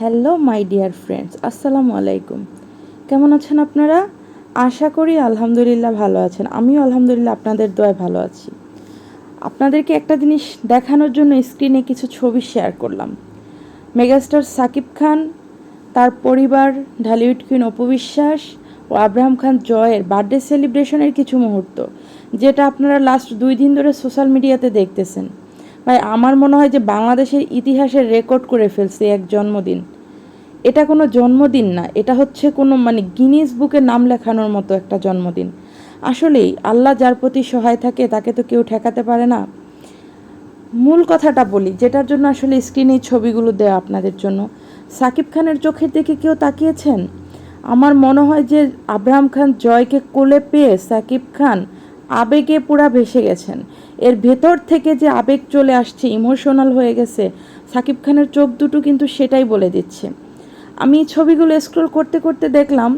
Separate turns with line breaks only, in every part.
Hello my dear friends আসসালামু আলাইকুম কেমন আছেন আপনারা? আশা করি আলহামদুলিল্লাহ ভালো আছেন। আমিও আলহামদুলিল্লাহ আপনাদের দোয়ায় ভালো আছি। আপনাদেরকে একটা জিনিস দেখানোর জন্য স্ক্রিনে কিছু ছবি শেয়ার করলাম। মেগাস্টার সাকিব খান, তার পরিবার ঢালিউড কুইন অপবিশ্বাস ও আব্রাহাম খান জয়ের বার্থডে সেলিব্রেশনের কিছু মুহূর্ত, যেটা আপনারা লাস্ট দুই দিন ধরে সোশ্যাল মিডিয়াতে দেখতেছেন। ভাই আমার মনে হয় যে বাংলাদেশের ইতিহাসের রেকর্ড করে ফেলছে এক জন্মদিন। এটা কোনো জন্মদিন না, এটা হচ্ছে কোনো মানে গিনিস বুকে নাম লেখানোর মতো একটা জন্মদিন। আসলেই আল্লাহ যার প্রতি সহায় থাকে তাকে তো কেউ ঠেকাতে পারে না। মূল কথাটা বলি, যেটার জন্য আসলে স্ক্রিনে ছবিগুলো দেওয়া আপনাদের জন্য। সাকিব খানের চোখের দিকে কেউ তাকিয়েছেন? আমার মনে হয় যে আব্রাহাম খান জয়কে কোলে পেয়ে সাকিব খান আবেগে পুরা ভেসে গেছেন। এর ভেতর থেকে যে আবেগ চলে আসছে ইমোশনাল হয়ে গেছে, সাকিব খানের চোখ দুটো কিন্তু সেটাই বলে দিচ্ছে। আমি ছবিগুলো স্ক্রল করতে করতে দেখলাম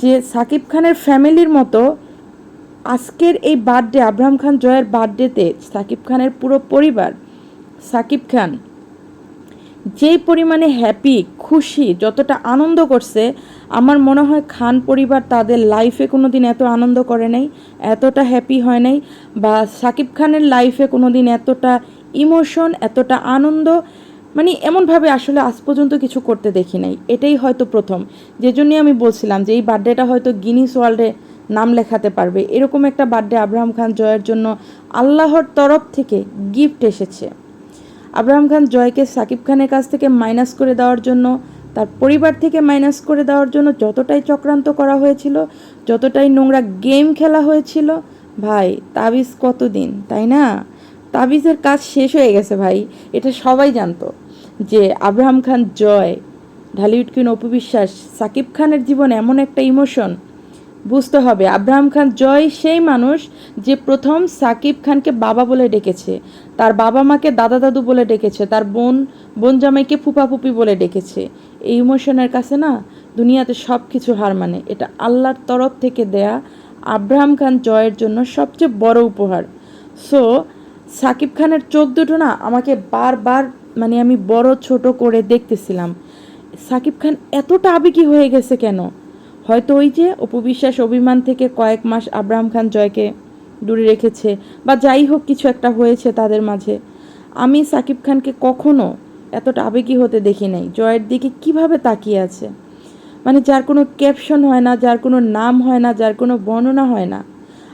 যে সাকিব খানের ফ্যামিলির মতো আজকের এই বার্থডে আব্রাহাম খান জয়ের বার্থডেতে সাকিব খানের পুরো পরিবার, সাকিব খান যেই পরিমাণে হ্যাপি খুশি, যতটা আনন্দ করছে, আমার মনে হয় খান পরিবার তাদের লাইফে কোনো দিন এত আনন্দ করে নাই, এতটা হ্যাপি হয় নাই, বা সাকিব খানের লাইফে কোনো দিন এতটা ইমোশন এতটা আনন্দ মানে এমনভাবে আসলে আজ পর্যন্ত কিছু করতে দেখি নাই। এটাই হয়তো প্রথম। যে জন্যই আমি বলছিলাম যে এই বার্থডেটা হয়তো গিনিস ওয়ার্ল্ডে নাম লেখাতে পারবে। এরকম একটা বার্থডে আব্রাহাম খান জয়ের জন্য আল্লাহর তরফ থেকে গিফট এসেছে। আব্রাহাম খান জয়কে সাকিব খানের কাছ থেকে মাইনাস করে দেওয়ার জন্য, তার পরিবার থেকে মাইনাস করে দেওয়ার জন্য যতটাই চক্রান্ত করা হয়েছিল, যতটাই নোংরা গেম খেলা হয়েছিল, ভাই তাবিজ কতদিন, তাই না? তাবিজের কাজ শেষ হয়ে গেছে ভাই, এটা সবাই জানতো যে আব্রাহাম খান জয়, ঢালিউড কিন অপবিশ্বাস সাকিব খানের জীবনে এমন একটা ইমোশন বুঝতে হবে। আব্রাহাম খান জয় সেই মানুষ যে প্রথম সাকিব খানকে বাবা বলে ডেকেছে। তার বাবা মাকে দাদা দাদু বলে ডেকেছে। তার বোন বোন জামাইকে ফুপা ফুপি বলে ডেকেছে। এই ইমোশনের কাছে না দুনিয়াতে সব কিছু হার মানে। এটা আল্লাহর তরফ থেকে দেয়া আব্রাহাম খান জয়ের জন্য সবচেয়ে বড় উপহার। সো সাকিব খানের চোখ দুটো না আমাকে বারবার মানে আমি বড় ছোট করে দেখতেছিলাম। সাকিব খান এতটা আবেগী হয়ে গেছে কেন? হয়তো ওই যে অপবিশ্বাস অভিমান থেকে কয়েক মাস আব্রাহাম খান জয়কে দূরে রেখেছে বা যাই হোক কিছু একটা হয়েছে তাদের মাঝে। আমি সাকিব খানকে কখনো এতটা আবেগী হতে দেখি নাই। জয়ের দিকে কীভাবে তাকিয়ে আছে? মানে যার কোনো ক্যাপশন হয় না, যার কোনো নাম হয় না, যার কোনো বর্ণনা হয় না।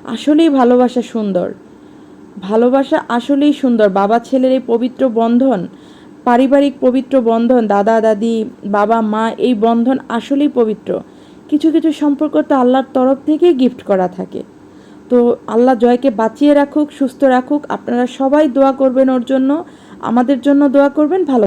আসলেই ভালোবাসা সুন্দর। ভালোবাসা আসলেই সুন্দর। বাবা ছেলের এই পবিত্র বন্ধন, পারিবারিক পবিত্র বন্ধন, দাদা, দাদি, বাবা, মা, এই বন্ধন আসলেই পবিত্র। কিছু কিছু সম্পর্ক তো আল্লাহর তরফ থেকে গিফট করা থাকে। তো আল্লাহ জয়কে বাঁচিয়ে রাখুক, সুস্থ রাখুক। আপনারা সবাই দোয়া করবেন ওর জন্য। আমাদের জন্য দোয়া করবেন, ভালো